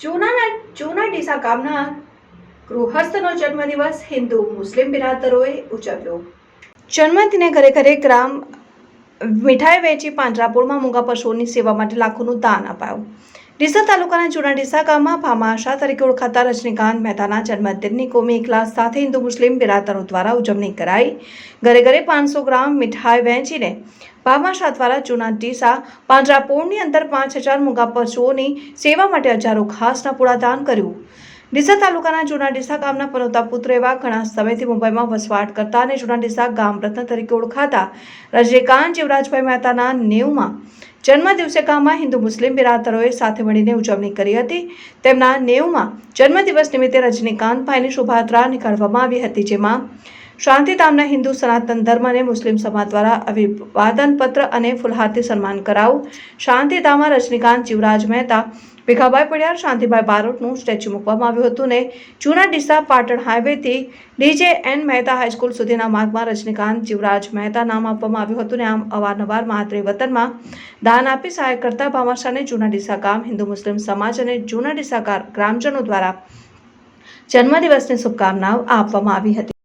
જૂનાના ચૂના ડીસા ગામના ગૃહસ્થનો જન્મદિવસ હિન્દુ મુસ્લિમ બિરાદરોએ ઉજવ્યો. જન્મદિને ઘરે ઘરે ગ્રામ મીઠાઈ વેચી પાંજરાપોળમાં મૂંગા પશુઓની સેવા માટે લાખોનું દાન અપાયું. ડીસા તાલુકાના જૂના ડીસા ગામમાં ભામા આશા તરીકે ઓળખાતા રજનીકાંત મહેતાના જન્મદિનની કોમી ક્લાસ સાથે હિન્દુ મુસ્લિમ બિરાદરો દ્વારા ઉજવણી કરાઈ. ઘરે ઘરે પાંચસો ગ્રામ મીઠાઈ વહેંચીને ભામાશા દ્વારા જૂના ડીસા પાંજરાપોળની અંદર પાંચ હજાર મૂંગા પશુઓની સેવા માટે હજારો ઘાસના પૂળા દાન કર્યું. ડીસા તાલુકાના જૂના ડીસા ગામના પનોતા પુત્ર એવા ઘણા સમયથી મુંબઈમાં વસવાટ કરતા અને જૂના ડીસા ગામ રત્ન તરીકે ઓળખાતા રજનીકાંત જીવરાજભાઈ મહેતાના નેવમાં જન્મદિવસે ગામમાં હિન્દુ મુસ્લિમ બિરાદરોએ સાથે મળીને ઉજવણી કરી હતી. તેમના નેવમાં જન્મદિવસ નિમિત્તે રજનીકાંતભાઈની શોભાયાત્રા નીકાળવામાં આવી હતી, જેમાં શાંતિધામના હિન્દુ સનાતન ધર્મ અને મુસ્લિમ સમાજ દ્વારા અભિવાદન પત્ર અને ફુલહારથી સન્માન કરાવું. શાંતિધામમાં રજનીકાંત, જીવરાજ મહેતા, ભીખાભાઈ પડિયાર, શાંતિભાઈ બારોટનું સ્ટેચ્યુ મૂકવામાં આવ્યું હતું ને જૂના Deesa Patan હાઈવેથી D J N Mehta high school સુધીના માર્ગમાં રજનીકાંત, જીવરાજ મહેતા નામ આપવામાં આવ્યું હતું ને આમ અવારનવાર માતૃ વતનમાં દાન આપી સહાય કરતા ભામાશાને જૂના ડીસા ગામ, હિન્દુ મુસ્લિમ સમાજ અને જૂના ડીસા ગ્રામજનો દ્વારા જન્મદિવસની શુભકામનાઓ આપવામાં આવી હતી.